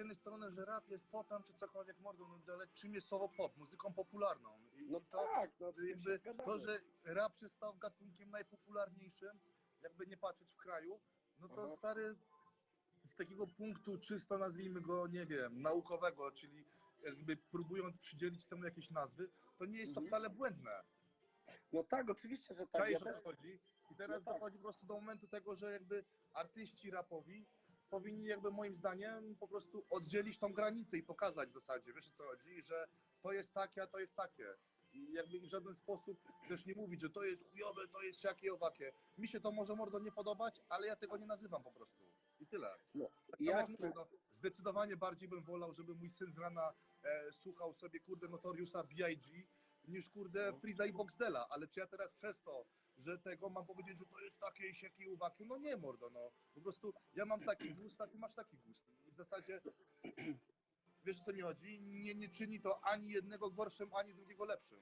jednej strony, że rap jest popem czy cokolwiek mordą, no ale czym jest słowo pop? Muzyką popularną. I, No i to, tak, no jakby to, że rap się stał gatunkiem najpopularniejszym, jakby nie patrzeć w kraju, no to Aha. stary z takiego punktu czysto nazwijmy go, nie wiem, naukowego, czyli jakby próbując przydzielić temu jakieś nazwy, to nie jest to Mhm. wcale błędne. No tak, oczywiście, że tak. Czaisz, Ja też, chodzi? I teraz No tak. dochodzi po prostu do momentu tego, że jakby artyści rapowi powinni jakby moim zdaniem po prostu oddzielić tą granicę i pokazać w zasadzie, wiesz o co chodzi, że to jest takie, a to jest takie. I jakby w żaden sposób też nie mówić, że to jest chujowe, to jest siakie i owakie. Mi się to może mordo nie podobać, ale ja tego nie nazywam po prostu. I tyle. No, Tak jasne. no, zdecydowanie bardziej bym wolał, żeby mój syn z rana e, słuchał sobie kurde Notoriusa B.I.G. niż kurde No. Freeza i Boxdela, ale czy ja teraz przez to, że tego mam powiedzieć, że to jest takie i siakie i uwaki, no nie mordo, no. Po prostu ja mam taki gust, a ty masz taki gust. I w zasadzie wiesz o co mi chodzi? Nie, nie czyni to ani jednego gorszym, ani drugiego lepszym.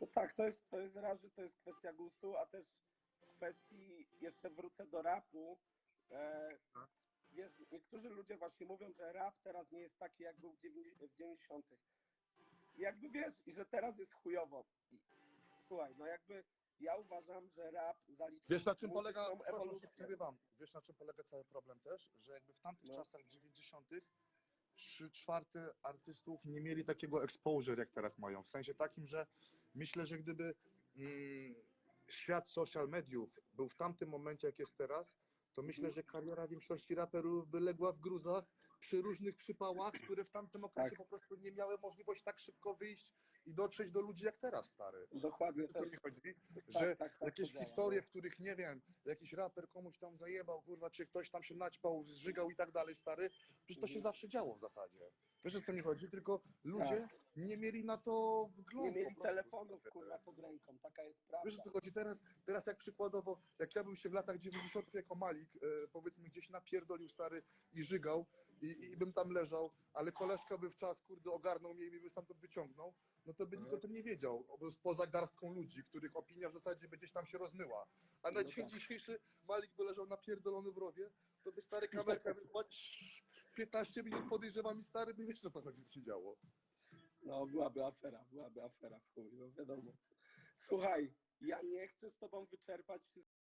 No tak, to jest, to jest raz, że to jest kwestia gustu, a też w kwestii, jeszcze wrócę do rapu, e, Tak. wiesz, niektórzy ludzie właśnie mówią, że rap teraz nie jest taki, jak był w w 90. Jakby wiesz, i że teraz jest chujowo. I, słuchaj, no jakby ja uważam, że rap zaliczył Wiesz na czym polega, przepraszam, że ewolucję. przerywam, wiesz na czym polega cały problem też? Że jakby w tamtych No. czasach 90 trzy czwarte artystów nie mieli takiego exposure jak teraz mają. W sensie takim, że myślę, że gdyby mm, świat social mediów był w tamtym momencie jak jest teraz, to myślę, że kariera większości raperów by legła w gruzach przy różnych przypałach, które w tamtym okresie Tak. po prostu nie miały możliwości tak szybko wyjść i dotrzeć do ludzi jak teraz, stary. Dokładnie Wiesz, o co mi chodzi? Tak, Że tak, tak, jakieś to działa, historie, no. w których nie wiem, jakiś raper komuś tam zajebał, kurwa, czy ktoś tam się naćpał, zżygał i tak dalej, stary. Przecież to się Mhm. zawsze działo w zasadzie. Wiesz o co mi chodzi? Tylko ludzie nie mieli na to wglądu. Tak. Nie mieli telefonów, stary. kurwa, pod ręką, taka jest prawda. Wiesz o co chodzi? Teraz, teraz jak przykładowo, jak ja bym się w latach 90. jako Malik, e, powiedzmy, gdzieś napierdolił stary i żygał i, i bym tam leżał, ale koleżka by w czas, kurde, ogarnął mnie i by stamtąd wyciągnął, no to by nikt o tym nie wiedział, poza garstką ludzi, których opinia w zasadzie by gdzieś tam się rozmyła. A na No dzień tak. dzisiejszy Malik by leżał napierdolony w rowie, to by stary kamerka wysłał 15 minut podejrzewam i stary by wiesz co co się działo. No, byłaby afera, byłaby afera w chuj, no wiadomo. Słuchaj, ja nie chcę z tobą wyczerpać wszystkich